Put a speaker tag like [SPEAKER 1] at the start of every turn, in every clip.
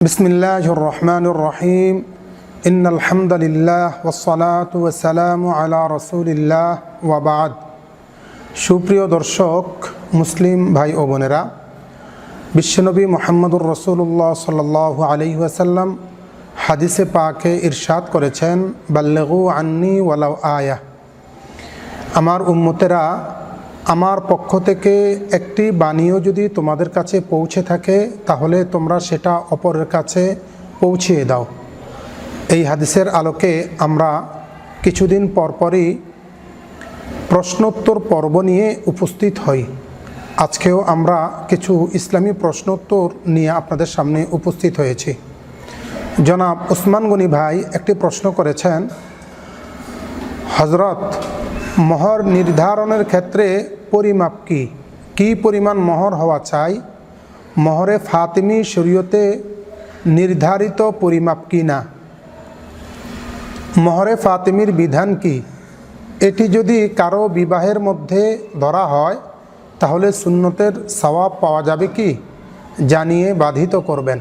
[SPEAKER 1] بسم الله الرحمن الرحيم إن الحمد لله والصلاة والسلام على رسول الله وبعد সুপ্রিয় দর্শক মুসলিম ভাই ও বোনেরা বিশ্বনবী মোহাম্মদুর রসুল্লাহ সাল্লাহ আলি ওয়াসাল্লাম হাদিসে পাকে ইরশাদ করেছেন বাল্লেগু আন্নি ওয়ালাউ আয়া আমার উম্মতেরা আমার পক্ষ থেকে একটি বাণীও যদি তোমাদের কাছে পৌঁছে থাকে, তাহলে তোমরা সেটা অপরের কাছে পৌঁছিয়ে দাও। এই হাদিসের আলোকে আমরা কিছুদিন পরপরই প্রশ্নোত্তর পর্ব নিয়ে উপস্থিত হই। আজকেও আমরা কিছু ইসলামী প্রশ্নোত্তর নিয়ে আপনাদের সামনে উপস্থিত হয়েছি। জনাব ওসমান গনি ভাই একটি প্রশ্ন করেছেন হজরত মহর নির্ধারণের ক্ষেত্রে পরিমাপ কি? কি পরিমাণ মহর হওয়া চাই? মহরে ফাতিমি শরীয়তে নির্ধারিত পরিমাপ কি না? মহরে ফাতিমির বিধান কি? এটি যদি কারও বিবাহের মধ্যে ধরা হয়, তাহলে সুন্নতের সওয়াব পাওয়া যাবে কি? জানিয়ে বাধিত করবেন।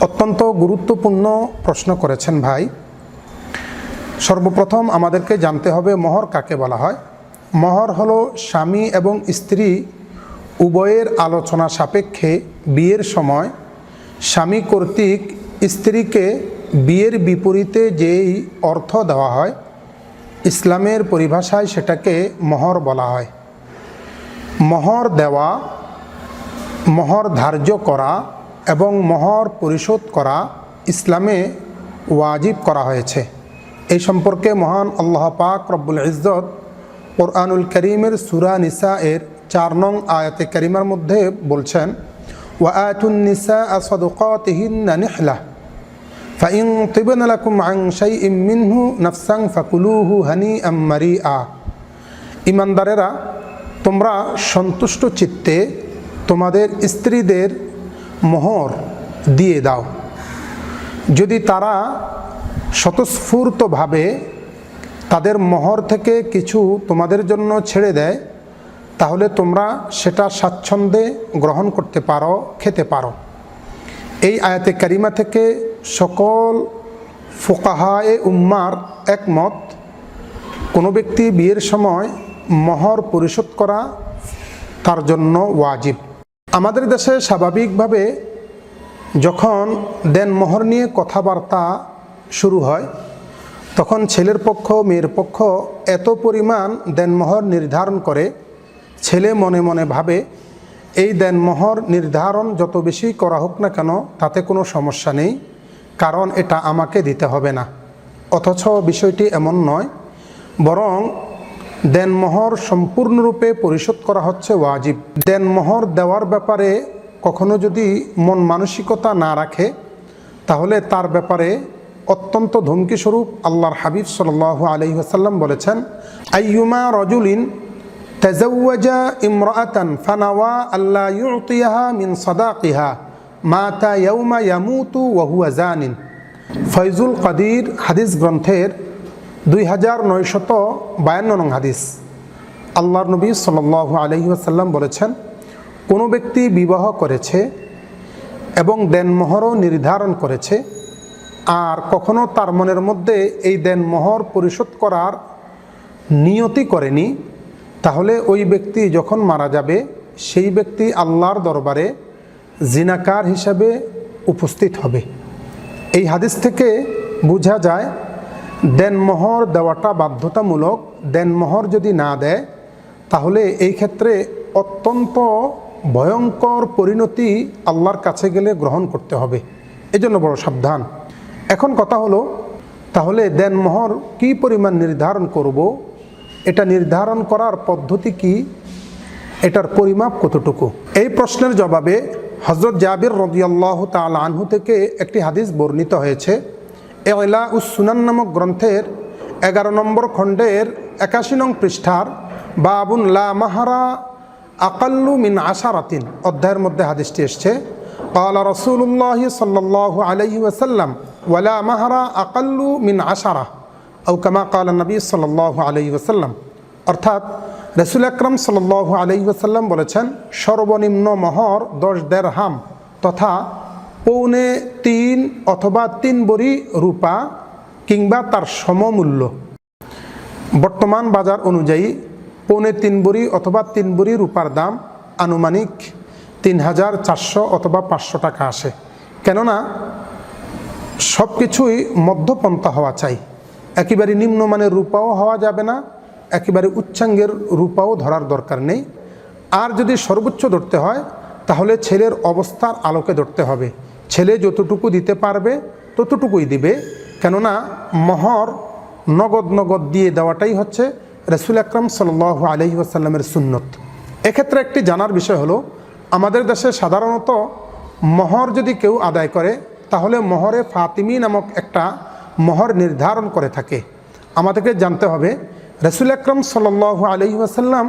[SPEAKER 1] অত্যন্ত গুরুত্বপূর্ণ প্রশ্ন করেছেন ভাই। সর্বপ্রথম আমাদেরকে জানতে হবে মহর কাকে বলা হয়? মহর হলো স্বামী এবং স্ত্রী উভয়ের আলোচনা সাপেক্ষে বিয়ের সময় স্বামী কর্তৃক স্ত্রীকে বিয়ের বিপরীতে যেই অর্থ দেওয়া হয়, ইসলামের পরিভাষায় সেটাকে মহর বলা হয়। মহর দেওয়া, মহর ধার্য করা এবং মহর পরিশোধ করা ইসলামে ওয়াজিব করা হয়েছে। এই সম্পর্কে মহান আল্লাহ পাক রব্বুল ইজ্জত কোরআনুল করিমের সুরা নিসা এর চার নং আয়াতে করিমার মধ্যে বলছেন ওয়াতুন নিসা ইমানদারেরা, তোমরা সন্তুষ্ট চিত্তে তোমাদের স্ত্রীদের মোহর দিয়ে দাও। যদি তারা স্বতঃস্ফূর্তভাবে তাদের মোহর থেকে কিছু তোমাদের জন্য ছেড়ে দেয়, তাহলে তোমরা সেটা স্বাচ্ছন্দ্যে গ্রহণ করতে পারো, খেতে পারো। এই আয়াতে কারিমা থেকে সকল ফোকাহায়ে উম্মার একমত, কোনো ব্যক্তি বিয়ের সময় মহর পরিশোধ করা তার জন্য ওয়াজিব। আমাদের দেশে স্বাভাবিকভাবে যখন দেন মোহর নিয়ে কথাবার্তা শুরু হয়। তখন ছেলের পক্ষ, মেয়ের পক্ষ এত পরিমাণ দেনমোহর নির্ধারণ করে। ছেলে মনে মনে ভাবে, এই দেনমোহর নির্ধারণ যত বেশি করা হোক না কেন, তাতে কোনো সমস্যা নেই, কারণ এটা আমাকে দিতে হবে না। অথচ বিষয়টি এমন নয়, বরং দেনমোহর সম্পূর্ণরূপে পরিশোধ করা হচ্ছে ওয়াজিব। দেনমোহর দেওয়ার ব্যাপারে কখনো যদি মন মানসিকতা না রাখে, তাহলে তার ব্যাপারে অত্যন্ত ধমকিস্বরূপ আল্লাহর হাবিব সাল আলহি আসাল্লাম বলেছেন, আইয়ুমা রজুলিন তেজওয়াজা ইমরাতান ফানাওয়া আল্লাহ ইউতিয়াহা মিন সদাকিহা, মাতা ইয়ৌমা ইয়ামুতু ওয়াহুয়া জানিন। ফৈজুল কাদির হাদিস গ্রন্থের দুই হাজার নয়শত বায়ান্ন নং হাদিস। আল্লাহর নবী সাল আলহি আসাল্লাম বলেছেন, কোনো ব্যক্তি বিবাহ করেছে এবং দেনমোহরও নির্ধারণ করেছে আর কখনো তার মনের মধ্যে এই দেন মোহর পরিশোধ করার নিয়তি করেনি, তাহলে ওই ব্যক্তি যখন মারা যাবে, সেই ব্যক্তি আল্লাহর দরবারে জিনাকার হিসাবে উপস্থিত হবে। এই হাদিস থেকে বোঝা যায় দেনমোহর দেওয়াটা বাধ্যতামূলক দেনমোহর যদি না দেয়, তাহলে এই ক্ষেত্রে অত্যন্ত ভয়ঙ্কর পরিণতি আল্লাহর কাছে গেলে গ্রহণ করতে হবে। এজন্য বড় সাবধান। এখন কথা হলো, তাহলে দেন মোহর কি পরিমাণ নির্ধারণ করব? এটা নির্ধারণ করার পদ্ধতি কি? এটার পরিমাপ কতটুকু? এই প্রশ্নের জবাবে হজরত জাবির রদিয়াল্লাহ তাল আনহু থেকে একটি হাদিস বর্ণিত হয়েছে। এলা উসুনান নামক গ্রন্থের এগারো নম্বর খণ্ডের একাশি নং পৃষ্ঠার বাবুন লা মাহারা আকাল্লু মিন আশারাতিন অধ্যায়ের মধ্যে হাদিসটি এসছে। কালা রসুল্লাহ সাল্লাহ আলহি ওয়াসাল্লাম ওয়ালা মাহারা আকাল্লু মিন আশারা আউ কামা কাল নবী সাল্লাহ আলহি ওসাল্লাম অর্থাৎ রসুল আকরম সাল্লাহ আলহি ওসাল্লাম বলেছেন, সর্বনিম্ন মহর দশ দেড় হাম তথা পৌনে তিন অথবা তিন বড়ি রূপা কিংবা তার সমমূল্য। বর্তমান বাজার অনুযায়ী পৌনে তিন বড়ি অথবা তিন বড়ি রূপার দাম আনুমানিক তিন হাজার চারশো অথবা পাঁচশো টাকা আসে। কেননা সব কিছুই মধ্যপন্থা হওয়া চাই। একেবারে নিম্নমানের রূপাও হওয়া যাবে না, একেবারে উচ্চাঙ্গের রূপাও ধরার দরকার নেই। আর যদি সর্বোচ্চ ধরতে হয়, তাহলে ছেলের অবস্থার আলোকে ধরতে হবে। ছেলে যতটুকু দিতে পারবে, ততটুকুই দিবে। কেননা মহর নগদ নগদ দিয়ে দেওয়াটাই হচ্ছে রসুল আকরম সাল আলহি আসাল্লামের সুন্নত। এক্ষেত্রে একটি জানার বিষয় হলো, আমাদের দেশে সাধারণত মহর যদি কেউ আদায় করে তাহলে মহরে ফাতিমি নামক একটা মহর নির্ধারণ করে থাকে। আমাদেরকে জানতে হবে, রসুল আকরম সাল আলহি আসাল্লাম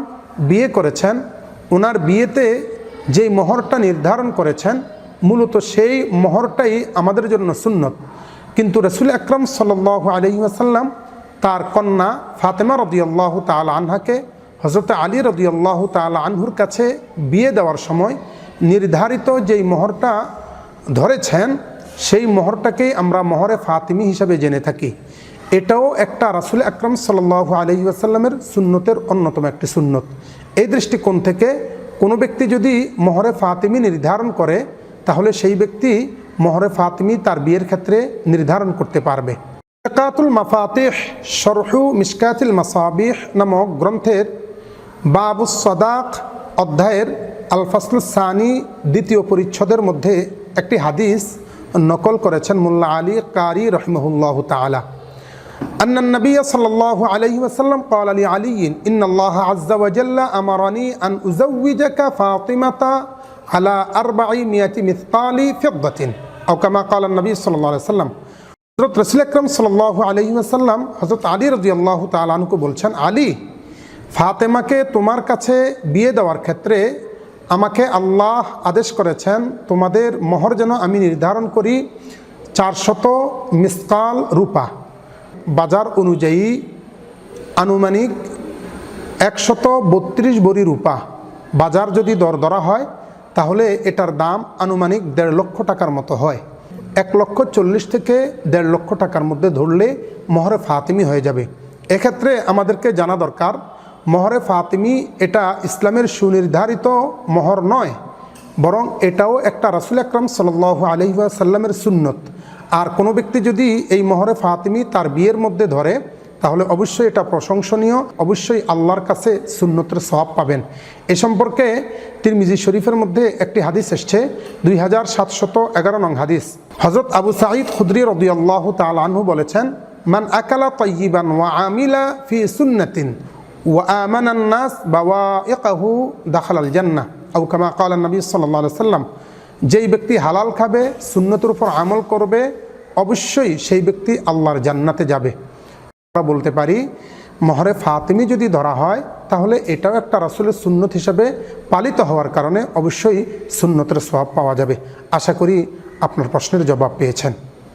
[SPEAKER 1] বিয়ে করেছেন ওনার বিয়েতে যেই মহরটা নির্ধারণ করেছেন, মূলত সেই মহরটাই আমাদের জন্য সুন্নত। কিন্তু রসুল আকরম সাল আলহি আসাল্লাম তার কন্যা ফাতেমা রদিয়াল্লাহ তাল আনহাকে হজরত আলী রদিয়াল্লাহ তাল আনহুর কাছে বিয়ে দেওয়ার সময় নির্ধারিত যেই মহরটা ধরেছেন সেই মহরটাকেই আমরা মহরে ফাতিমি হিসাবে জেনে থাকি। এটাও একটা রাসুল আকরম সাল আলহি আসাল্লামের সুন্নতের অন্যতম একটি সুন্নত। এই দৃষ্টিকোণ থেকে কোনো ব্যক্তি যদি মহরে ফাতিমি নির্ধারণ করে, তাহলে সেই ব্যক্তি মহরে ফাতিমি তার বিয়ের ক্ষেত্রে নির্ধারণ করতে পারবে। একাতুল মাফাতিহ, শরহু মিসকাতুল মাসাবিহ নামক গ্রন্থের বাবুস সদাক অধ্যায়ের আল ফাসলুল সানি দ্বিতীয় পরিচ্ছদের মধ্যে একটি হাদিস নকল করেছেন মোল্লা আলী কারি রহমহুল্লাহ তালা أن النبي صلى الله عليه وسلم قال لعلي إن الله عز وجل أمرني أن أزوجك فاطمة على أربعمائة مثقال فضة أو كما قال النبي صلى الله عليه وسلم হজরত রসুল আকরম সাল আলহি আসাল্লাম হজরত আলী রদি আল্লাহ তালুকে বলছেন আলী ফাতেমাকে তোমার কাছে বিয়ে দেওয়ার ক্ষেত্রে আমাকে আল্লাহ আদেশ করেছেন, তোমাদের মোহর যেন আমি নির্ধারণ করি চারশত মিসকাল রূপা। বাজার অনুযায়ী আনুমানিক একশত বত্রিশ বড়ি রূপা। বাজার যদি দর ধরা হয়, তাহলে এটার দাম আনুমানিক দেড় লক্ষ টাকার মতো হয়। এক লক্ষ চল্লিশ থেকে দেড় লক্ষ টাকার মধ্যে ধরলে মহরে ফাতিমি হয়ে যাবে। এক্ষেত্রে আমাদেরকে জানা দরকার মহরে ফাতিমি এটা ইসলামের সুনির্ধারিত মহর নয়, বরং এটাও একটা রাসুল আকরম সাল আলহিসাল্লামের সুন্নত। আর কোনো ব্যক্তি যদি এই মহরে ফাতিমি তার বিয়ের মধ্যে ধরে, তাহলে অবশ্যই এটা প্রশংসনীয়, অবশ্যই আল্লাহর কাছে সুন্নতের সবাব পাবেন। এ সম্পর্কে তিরমিজি শরীফের মধ্যে একটি হাদিস এসছে, দুই হাজার সাতশত এগারো নং হাদিস। হজরত আবু সাঈদ খুদ্রি রবি আল্লাহ তালহু বলেছেন, মান আকালা তৈবান ওয়া আমিলা ফি সুন্নাতিন। আমানান নাস বাওয়া ইকাহু দাখাল আল জান্না আউ কামা কাল নবী সাল্লাহ সাল্লাম যেই ব্যক্তি হালাল খাবে, সুন্নতের উপর আমল করবে, অবশ্যই সেই ব্যক্তি আল্লাহর জান্নাতে যাবে। আমরা বলতে পারি, মহরে ফাতিমি যদি ধরা হয়, তাহলে এটাও একটা রাসুলের সুন্নত হিসাবে পালিত হওয়ার কারণে অবশ্যই সুন্নতের স্বভাব পাওয়া যাবে। আশা করি আপনার প্রশ্নের জবাব পেয়েছেন।